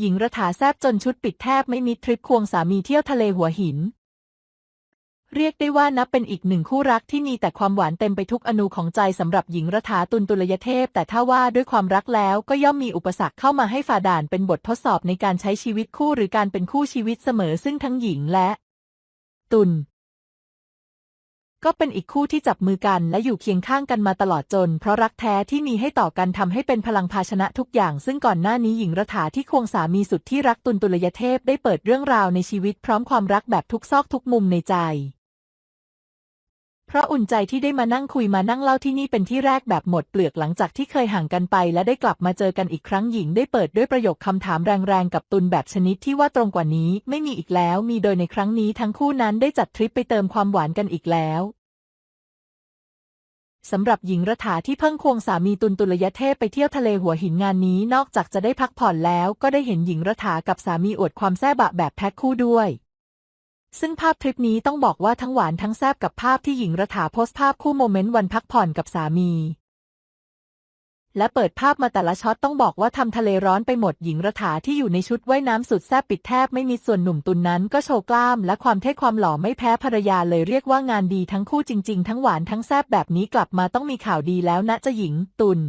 หญิงระถาแซบจนชุดปิดแทบไม่มิดทริปควงสามีเที่ยวทะเลหัวหิน เรียกได้ว่านับเป็นอีกหนึ่งคู่รักที่มีแต่ความหวานเต็มไปทุกอนูของใจสำหรับหญิงระถาตุลตุลยเทพ แต่ถ้าว่าด้วยความรักแล้วก็ย่อมมีอุปสรรคเข้ามาให้ฝ่าด่านเป็นบททดสอบในการใช้ชีวิตคู่หรือการเป็นคู่ชีวิตเสมอซึ่งทั้งหญิงและ ตุล ก็เป็นอีกคู่ที่จับมือกันและอยู่เคียงข้างกันมาตลอดจน เพราะรักแท้ที่มีให้ต่อกันทำให้เป็นพลังภาชนะทุกอย่าง ซึ่งก่อนหน้านี้หญิงรัฐาที่ควงสามีสุดที่รักตุลตุลยเทพได้เปิดเรื่องราวในชีวิตพร้อมความรักแบบทุกซอกทุกมุมในใจ เพราะอุ่นใจที่ได้มานั่งคุยมานั่งเล่าที่นี่เป็นที่แรกแบบหมดเปลือกหลังจากที่เคยห่างกันไป และได้กลับมาเจอกันอีกครั้งหญิงได้เปิดด้วยประโยคคำถามแรงๆกับตุลแบบชนิดที่ว่าตรงกว่านี้ไม่มีอีกแล้ว มีโดยในครั้งนี้ทั้งคู่นั้นได้จัดทริปไปเติมความหวานกันอีกแล้วสำหรับหญิงรัฐาที่เพิ่งควงสามีตุลตุลยเทพไปเที่ยวทะเลหัวหินงานนี้นอกจากจะได้พักผ่อนแล้ว ก็ได้เห็นหญิงรัฐากับสามีอวดความแซ่บะแบบแพ็คคู่ด้วย ซึ่งภาพทริปนี้ต้องบอกว่าทั้งหวานทั้งแซบกับภาพที่หญิงรัฐาโพสต์ภาพคู่โมเมนต์วันพักผ่อนกับสามี และเปิดภาพมาแต่ละช็อตต้องบอกว่าทำทะเลร้อนไปหมดหญิงรัฐาที่อยู่ในชุดว่ายน้ำสุดแซบปิดแทบไม่มีส่วนหนุ่มตุนนั้นก็โชว์กล้าม และความเท่ความหล่อไม่แพ้ภรรยาเลยเรียกว่างานดีทั้งคู่จริง ๆ ทั้งหวานทั้งแซบแบบนี้กลับมาต้องมีข่าวดีแล้วนะจะหญิงตุน